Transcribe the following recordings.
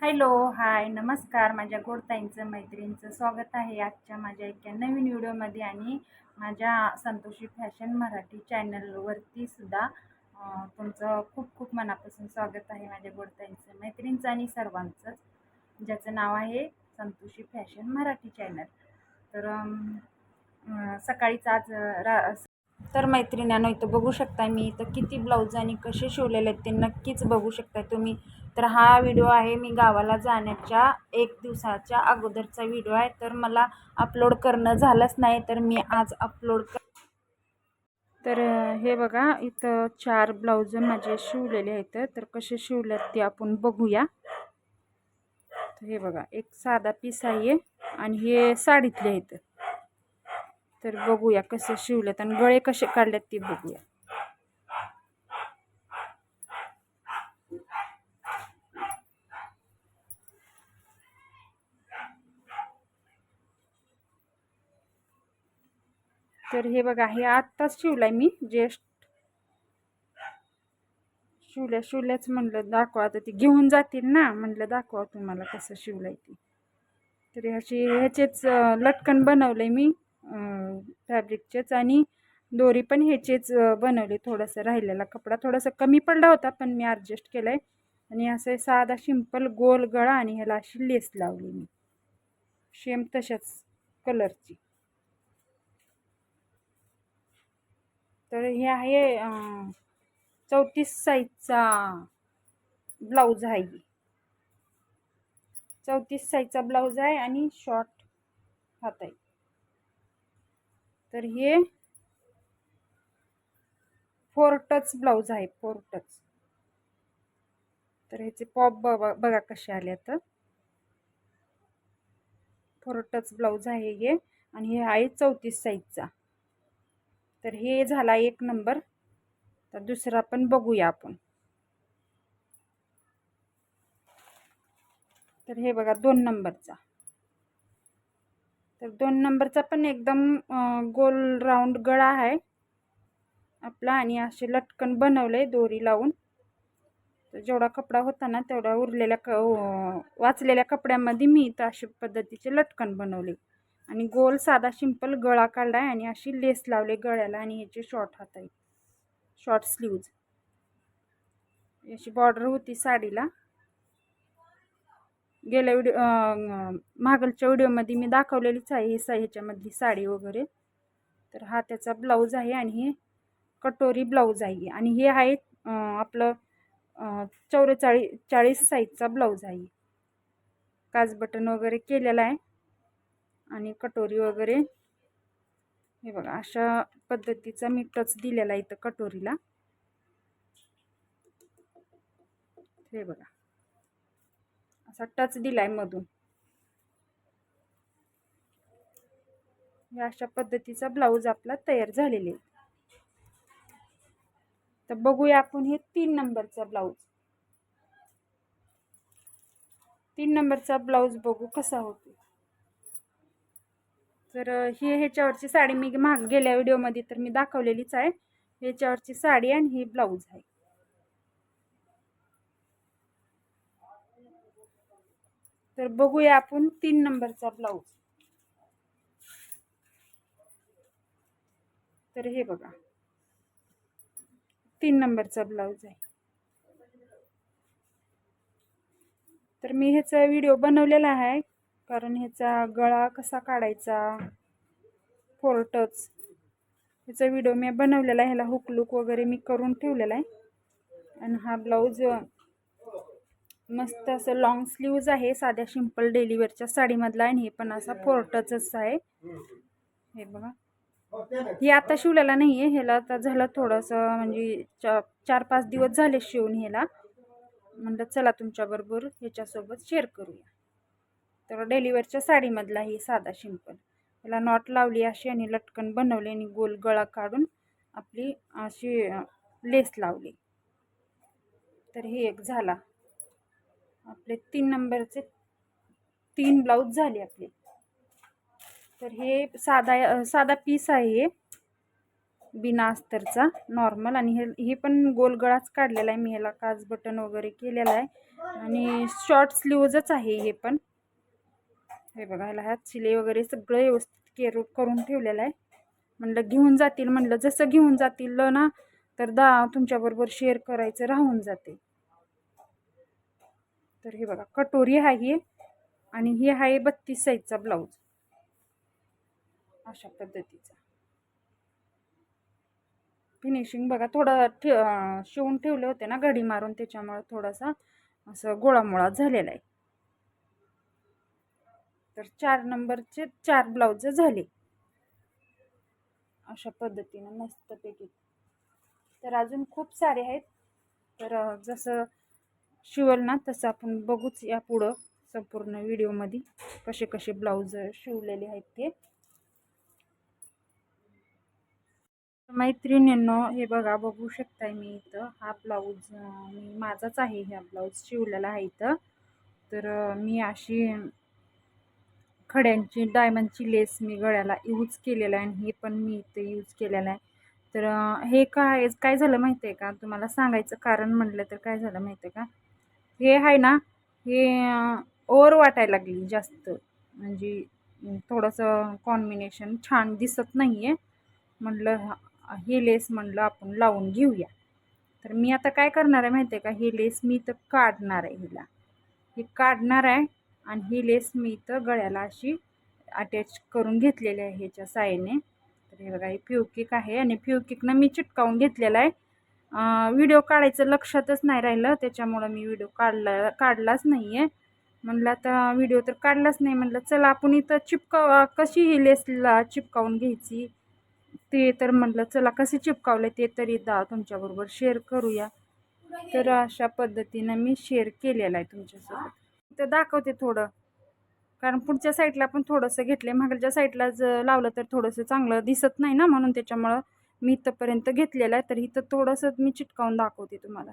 Hello hi नमस्कार. माझ्या गोडताईंचं मैत्रिणींचं स्वागत आहे आजच्या माझ्या एका नवीन व्हिडिओमध्ये आणि माझ्या संतोषी फॅशन मराठी चॅनलवरती सुद्धा तुमचं खूप खूप मनापासून स्वागत आहे माझ्या गोडताईंचं मैत्रिणींचं आणि सर्वांचंच ज्याचं नाव आहे संतोषी फॅशन मराठी चॅनल. तर सकाळीच आज रा तर मैत्रिणींनो इथं बघू शकता मी इथं किती ब्लाऊज आणि कसे शिवलेले आहेत ते नक्कीच बघू शकता तुम्ही. तर हा व्हिडिओ आहे मी गावाला जाण्याच्या एक दिवसाच्या अगोदरचा व्हिडिओ आहे. तर मला अपलोड करणं झालंच नाही तर मी आज अपलोड कर तर हे बघा इथं चार ब्लाऊज माझे शिवलेले आहेत. तर कसे शिवलेत ते आपण बघूया. तर हे बघा एक साधा पीस आहे आणि हे साडीतले आहेत. तर बघूया कसे शिवलेत आणि गळे कसे काढलेत ते बघूया. तर हे बघा हे आत्ताच शिवलाय मी ज्येष्ठ. शिवल्या शिवल्याच म्हणलं दाखवा आता ती घेऊन जातील ना म्हणलं दाखवा तुम्हाला कसं शिवलाय ती. तर ह्याची ह्याचेच लटकन बनवले मी. फॅब्रिकचेच आणि दोरी पण ह्याचेच बनवली बनवले थोडंसं राहिलेला कपडा. थोडासा कमी पडला होता पण मी ॲडजस्ट केला आहे आणि असं साधा सिंपल गोल गळा आणि ह्याला अशी लेस लावली मी. सेम तशाच कलरची तर हे आहे चौतीस साईजचा ब्लाऊज आहे. चौतीस साईजचा ब्लाऊज आहे आणि शॉर्ट हात आहे. तर हे फोर टच ब्लाऊज आहे फोर टच तर ह्याचे पॉप बघा बघा कसे आले तर फोर टच ब्लाऊज आहे हे आणि हे आहे चौतीस साईजचा. तर हे झाला एक नंबर तर दुसरा पण बघूया आपण. तर हे बघा दोन नंबरचा तर दोन नंबरचा पण एकदम गोल राऊंड गळा आहे. आपला आणि असे लटकन बनवले दोरी लावून. तर जेवढा कपडा होता ना तेवढा उरलेल्या क वाचलेल्या कपड्यामध्ये मी तर अशा पद्धतीचे लटकन बनवले. आणि गोल साधा सिंपल गळा काढला आहे आणि अशी लेस लावले गळ्याला आणि ह्याचे शॉर्ट हात आहे शॉर्ट स्लीव्ज अशी बॉर्डर होती साडीला. गेल्या व्हिडिओ मागलच्या व्हिडिओमध्ये मी दाखवलेलीच आहे ही सा ह्याच्यामधली साडी वगैरे. तर हा त्याचा ब्लाऊज आहे आणि हे कटोरी ब्लाऊज आहे. आणि हे आहे आपलं चौवेचाळीस चाळीस साईजचा ब्लाऊज आहे. काज बटन वगैरे केलेला आहे. आणि कटोरी वगैरे. हे बघा अशा पद्धतीचा मी टच दिलेला आहे इथं कटोरीला. हे बघा. असा टच दिलाय मधून. अशा पद्धतीचा ब्लाऊज आपला तयार झालेला. आहे तर बघूया आपण हे तीन नंबरचा ब्लाऊज. तीन नंबरचा ब्लाऊज बघू कसा होतो तर ही ह्याच्यावरची साडी मी माग गेल्या व्हिडिओमध्ये तर मी दाखवलेलीच आहे. ह्याच्यावरची साडी आणि ही ब्लाऊज आहे. तर बघूया आपण तीन नंबरचा ब्लाऊज. तर हे बघा. तीन नंबरचा ब्लाऊज आहे. तर मी ह्याचा व्हिडिओ बनवलेला आहे कारण ह्याचा गळा कसा काढायचा फोरटच ह्याचा व्हिडिओ मी बनवलेला आहे ह्याला हुकलुक वगैरे मी करून ठेवलेला आहे. आणि हा ब्लाऊज मस्त असं लॉंग स्लीव्ज आहे साध्या सिंपल डेलीवेअरच्या साडीमधला आहे आणि हे पण असा फोर्टचच आहे. हे बघा. हे आता शिवलेला नाही आहे ह्याला आता झालं थोडंसं म्हणजे चा चार पाच दिवस झाले शिवून ह्याला. म्हणलं चला तुमच्याबरोबर ह्याच्यासोबत शेअर करूया. तर डेलिवरच्या साडीमधला ही साधा शिंपल ह्याला नॉट लावली अशी आणि लटकन बनवली आणि गोल गळा काढून आपली अशी लेस लावली. तर हे एक झाला. आपले तीन नंबरचे तीन ब्लाऊज झाले आपले. तर हे साधा साधा पीस आहे हे. बिना अस्तरचा नॉर्मल आणि हे हे पण गोल गळाच काढलेला आहे. मी ह्याला काज बटन वगैरे केलेला आहे. आणि शॉर्ट स्लीवजच आहे हे पण. हे बघा ह्याला ह्यात शिलाई वगैरे सगळं व्यवस्थित केर करून ठेवलेलं आहे. म्हणलं घेऊन जातील. म्हणलं जसं घेऊन जातील ना तर दा तुमच्याबरोबर शेअर करायचं राहून जाते. तर हे बघा कटोरी आहे आणि हे आहे बत्तीस साईजचा ब्लाऊज. अशा पद्धतीचा. फिनिशिंग बघा थोडं ठे शिवून ठेवले होते ना घडी मारून त्याच्यामुळे थोडासा असं गोळामोळा झालेला आहे. तर चार नंबरचे चार ब्लाऊज झाले. अशा पद्धतीनं मस्तपैकी. तर अजून खूप सारे आहेत. तर जसं शिवल ना तसं आपण बघूच या पुढं संपूर्ण व्हिडिओमध्ये कसे कसे ब्लाऊज शिवलेले आहेत ते. मैत्रिणींनो हे बघा बघू शकताय मी इथं हा ब्लाऊज मी माझाच आहे ह्या ब्लाऊज शिवलेला आहे इथं. तर मी अशी खड्यांची डायमंडची लेस मी गळ्याला यूज केलेला आहे आणि हे पण मी इथं यूज केलेलं आहे. तर हे काय काय झालं माहिती आहे का? तुम्हाला सांगायचं कारण म्हटलं तर काय झालं माहिती आहे का? हे आहे ना हे ओवर वाटायला लागली जास्त. म्हणजे थोडंसं कॉम्बिनेशन छान दिसत नाही आहे म्हटलं हे लेस म्हटलं आपण लावून घेऊया. तर मी आता काय करणार आहे माहिती आहे का? हे लेस मी इथं काढणार आहे हिला. हे काढणार आहे आणि ही लेस मी इथं गळ्याला अशी अटॅच करून घेतलेली आहे ह्याच्या साईने तर हे बघा हे प्युकिक आहे आणि प्युकिकनं मी चिटकावून घेतलेला आहे. व्हिडिओ काढायचं लक्षातच नाही राहिलं. त्याच्यामुळं मी व्हिडिओ काढला काढलाच नाही आहे म्हणलं आता व्हिडिओ तर काढलाच नाही. म्हणलं चला आपण इथं चिपकाव कशी ही लेसला चिपकावून घ्यायची? ते तर म्हणलं चला कसे चिपकावले ते तरी दा तुमच्याबरोबर शेअर करूया. तर अशा पद्धतीनं मी शेअर केलेलं आहे तुमच्यासोबत. तर दाखवते थोडं. कारण पुढच्या साईडला पण थोडंसं घेतलं आहे मागच्या साईडला जर लावलं तर थोडंसं चांगलं दिसत नाही ना म्हणून त्याच्यामुळं मी इथंपर्यंत घेतलेला आहे तर इथं थोडंसं मी चिटकावून दाखवते तुम्हाला.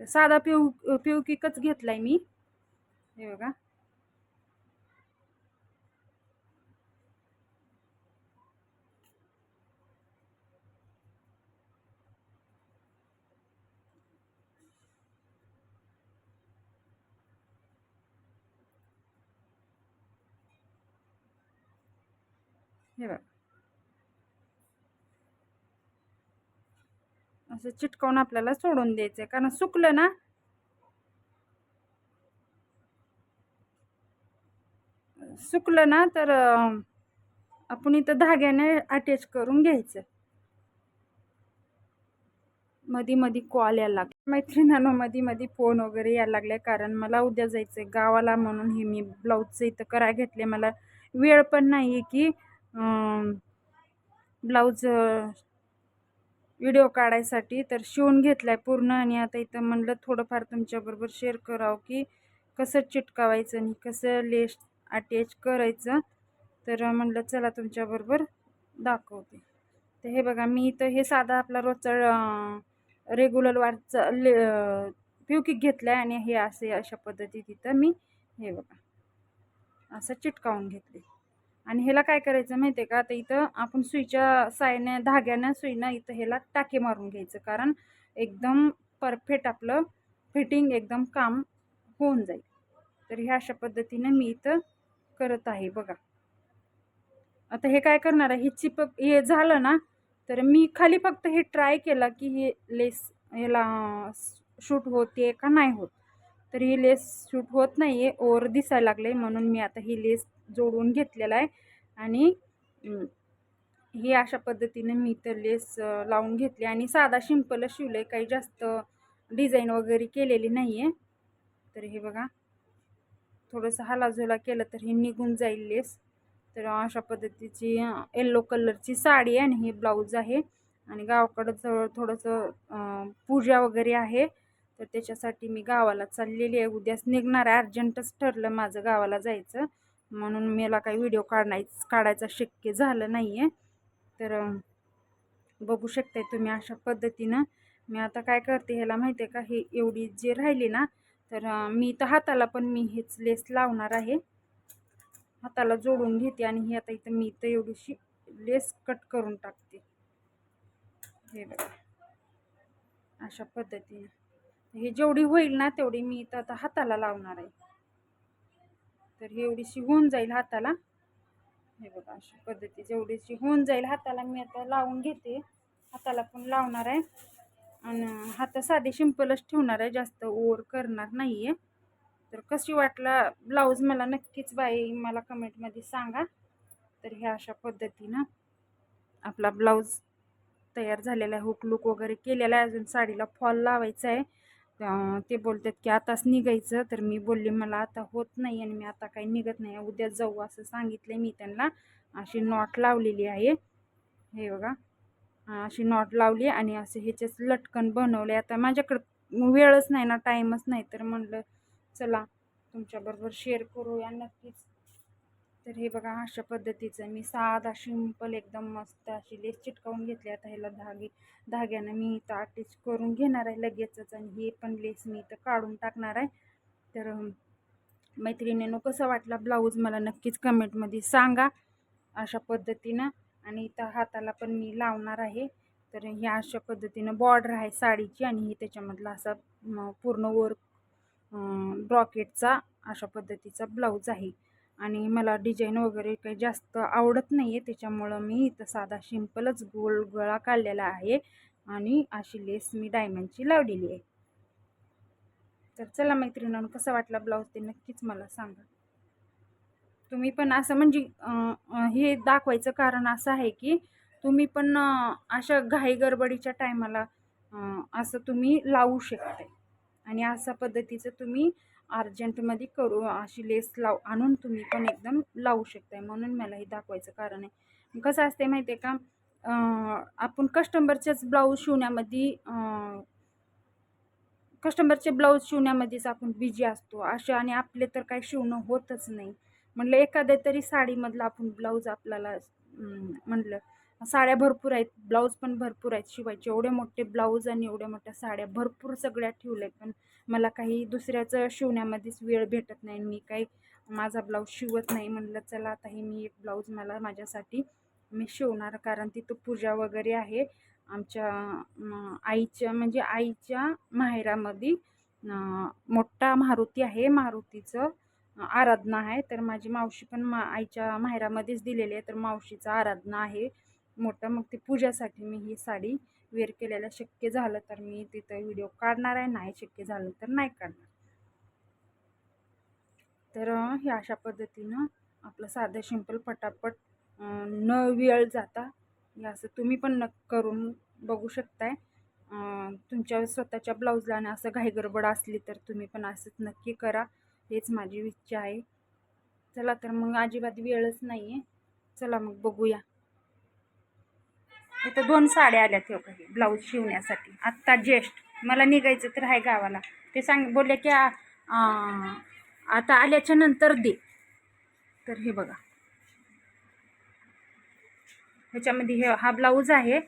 साधा पिऊ पिऊकिकच घेतला आहे मी. हे बघा. हे बघ. असं चिटकावून आपल्याला सोडून द्यायचं आहे कारण सुकलं ना? सुकलं ना तर आपण इथं धाग्याने अटॅच करून घ्यायचं. मधी मधी कॉल यायला लागला. मैत्रिणींनो मधी मधी फोन वगैरे यायला लागले. कारण मला उद्या जायचं आहे गावाला म्हणून हे मी ब्लाऊजचं इथं करा घेतले मला वेळ पण नाही आहे की ब्लाऊज व्हिडिओ काढायसाठी तर शिवून घेतला आहे पूर्ण. आणि आता इथं म्हणलं थोडंफार तुमच्याबरोबर शेअर करावं की कसं चिटकावायचं आणि कसं लेस अटॅच करायचं. तर म्हणलं चला तुमच्याबरोबर दाखवते. तर हे बघा मी इथं हे साधा आपला रोजचा रेग्युलर वारचा ले प्युकिक घेतला आहे आणि हे असे अशा पद्धतीत इथं मी हे बघा असं चिटकावून घेतले आणि ह्याला काय करायचं माहिती आहे का? आता इथं आपण सुईच्या सायने धाग्यानं सुईनं इथं ह्याला टाके मारून घ्यायचं. कारण एकदम परफेक्ट आपलं फिटिंग एकदम काम होऊन जाईल. तर ह्या अशा पद्धतीनं मी इथं करत आहे बघा. आता हे काय करणार आहे? हे चिपक हे झालं ना तर मी खाली फक्त हे ट्राय केलं की हे लेस ह्याला शूट होते का नाही होत? तर ही लेस शूट होत नाही आहे ओर दिसायला लागले म्हणून मी आता ही लेस जोडून घेतलेला आहे. आणि हे अशा पद्धतीने मी तर लेस लावून घेतली. आणि साधा शिंपलच शिवलं आहे काही जास्त डिझाईन वगैरे केलेली नाही आहे तर हे बघा थोडंसं हलाझोला केलं तर हे निघून जाईल लेस. तर अशा पद्धतीची येल्लो कलरची साडी आहे आणि हे ब्लाऊज आहे. आणि गावाकडं जवळ थोडंसं पूजा वगैरे आहे. तर त्याच्यासाठी मी गावाला चाललेली आहे. उद्याच निघणार आहे. अर्जंटच ठरलं माझं गावाला जायचं. म्हणून मला काही व्हिडिओ काढाय काढायचा शक्य झालं नाही आहे तर बघू शकताय तुम्ही अशा पद्धतीनं. मी आता काय करते ह्याला माहिती आहे का? हे एवढी जे राहिली ना तर मी तर हाताला पण मी हेच लेस लावणार आहे. हाताला जोडून घेते आणि ही आता इथं मी इथं एवढीशी लेस कट करून टाकते. हे बघा. अशा पद्धतीने. हे जेवढी होईल ना तेवढी मी इथं आता हाताला लावणार आहे. तर ही एवढीशी होऊन जाईल हाताला. हे बघा अशा पद्धती जेवढीशी होऊन जाईल हाताला मी आता लावून घेते. हाताला पण लावणार आहे. आणि हाता साधे सिंपलच ठेवणार आहे जास्त ओवर करणार नाही आहे तर कशी वाटला ब्लाऊज मला नक्कीच बाई मला कमेंटमध्ये सांगा. तर ह्या अशा पद्धतीनं आपला ब्लाऊज तयार झालेला आहे. हुक लूक वगैरे केलेला आहे. अजून साडीला फॉल लावायचा आहे. ते बोलतात की आताच निघायचं. तर मी बोलले मला आता होत नाही आणि मी आता काही निघत नाही. उद्या जाऊ असं सांगितलं मी त्यांना. अशी नॉट लावलेली आहे. हे बघा. अशी नॉट लावली आणि असं ह्याचेच लटकन बनवले आता माझ्याकडं वेळच नाही ना टाईमच नाही. तर म्हणलं चला तुमच्याबरोबर शेअर करूया नक्कीच. तर हे बघा अशा पद्धतीचं मी साधा सिंपल एकदम मस्त अशी लेस चिटकावून घेतली. आता ह्याला धागे धाग्यानं मी इथं अटॅच करून घेणार आहे लगेचच आणि हे पण लेस मी इथं काढून टाकणार आहे. तर मैत्रिणीनं कसं वाटला ब्लाऊज मला नक्कीच कमेंटमध्ये सांगा अशा पद्धतीनं. आणि इथं हाताला पण मी लावणार आहे. तर ह्या अशा पद्धतीनं बॉर्डर आहे साडीची आणि ही त्याच्यामधला असा पूर्ण वर्क ब्रॉकेटचा अशा पद्धतीचा ब्लाऊज आहे. आणि मला डिझाईन वगैरे काही जास्त आवडत नाही आहे त्याच्यामुळं मी इथं साधा सिंपलच गोल गळा काढलेला आहे आणि अशी लेस मी डायमंडची लावलेली आहे. तर चला मैत्रिणीनं कसा वाटला ब्लाऊज ते नक्कीच मला सांगा. तुम्ही पण असं म्हणजे हे दाखवायचं कारण असं आहे की तुम्ही पण अशा घाई गडबडीच्या टायमाला असं तुम्ही लावू शकताय. आणि अशा पद्धतीचं तुम्ही अर्जंटमध्ये करू अशी लेस लाव आणून तुम्ही पण एकदम लावू शकताय. म्हणून मला हे दाखवायचं कारण आहे. कसं असते माहिती आहे का आपण कस्टमरच्याच ब्लाऊज शिवण्यामध्ये कस्टमरचे ब्लाऊज शिवण्यामध्येच आपण बिझी असतो. असे आणि आपले तर काही शिवणं होतच नाही. म्हटलं एखाद्या तरी साडीमधलं आपण ब्लाऊज आपल्याला म्हटलं साड्या भरपूर आहेत. ब्लाऊज पण भरपूर आहेत शिवायचे. एवढे मोठे ब्लाऊज आणि एवढ्या मोठ्या साड्या भरपूर सगळ्या ठेवल्या आहेत पण मला काही दुसऱ्याचं शिवण्यामध्येच वेळ भेटत नाही. मी काही माझा ब्लाऊज शिवत नाही म्हणलं चला आता हे मी एक ब्लाऊज मला माझ्यासाठी मी शिवणार. कारण तिथं पूजा वगैरे आहे. आमच्या आईच्या म्हणजे आईच्या माहेरामध्ये मोठा मारुती आहे. मारुतीचं आराधना आहे. तर माझी मावशी पण मा आईच्या माहेरामध्येच दिलेली आहे. तर मावशीचं आराधना आहे. मोठं. मग ती पूजासाठी मी ही साडी वेअर केलेलं शक्य झालं तर मी तिथं व्हिडिओ काढणार आहे. नाही शक्य झालं तर नाही काढणार. तर हे अशा पद्धतीनं आपलं साधं सिंपल पटापट न वेळ जाता हे असं तुम्ही पण न करून बघू शकताय. तुमच्या स्वतःच्या ब्लाऊजला आणि असं घाई गडबड असली तर तुम्ही पण असंच नक्की करा. हेच माझी इच्छा आहे. चला तर मग अजिबात वेळच नाही आहे चला मग बघूया. इथं दोन साड्या आल्या ठेव काही ब्लाऊज शिवण्यासाठी. आत्ता ज्येष्ठ. मला निघायचं तर आहे गावाला. ते सांग बोलले की आता आल्याच्यानंतर दे. तर हे बघा. ह्याच्यामध्ये हे हा ब्लाऊज आहे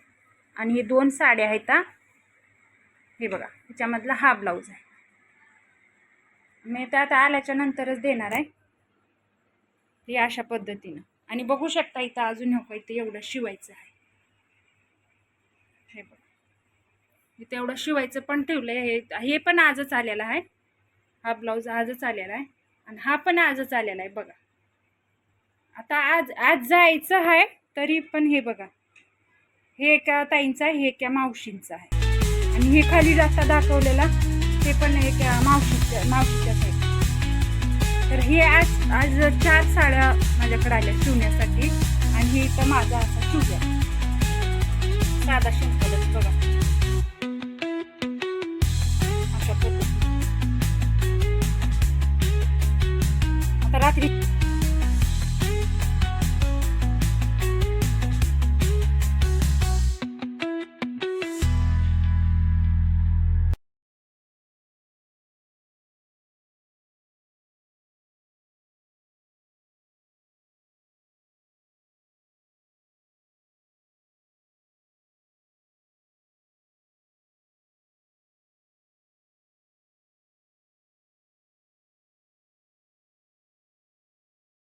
आणि हे दोन साड्या आहेत हे. बघा ह्याच्यामधला हा ब्लाऊज आहे. मी तर आता आल्याच्या नंतरच देणार आहे. हे अशा पद्धतीनं. आणि बघू शकता इथं अजून हो इथं एवढं शिवायचं आहे हे बघा तेवढं एवढं शिवायचं पण ठेवलं आहे हे हे पण आजच आलेलं आहे. हा ब्लाऊज आजच आलेला आहे. आणि हा पण आजच आलेला आहे बघा. आता आज आज जायचं आहे तरी पण हे बघा. हे एका ताईंचं आहे हे एका मावशींचं आहे. आणि हे खाली जाता दाखवलेला ते पण एका मावशीच्या मावशीच्याच आहे. तर हे आज आज चार साड्या माझ्याकडे आल्या शिवण्यासाठी. आणि हे इथं माझा असा शिवला साधा सिंपलच बघा. Beatriz.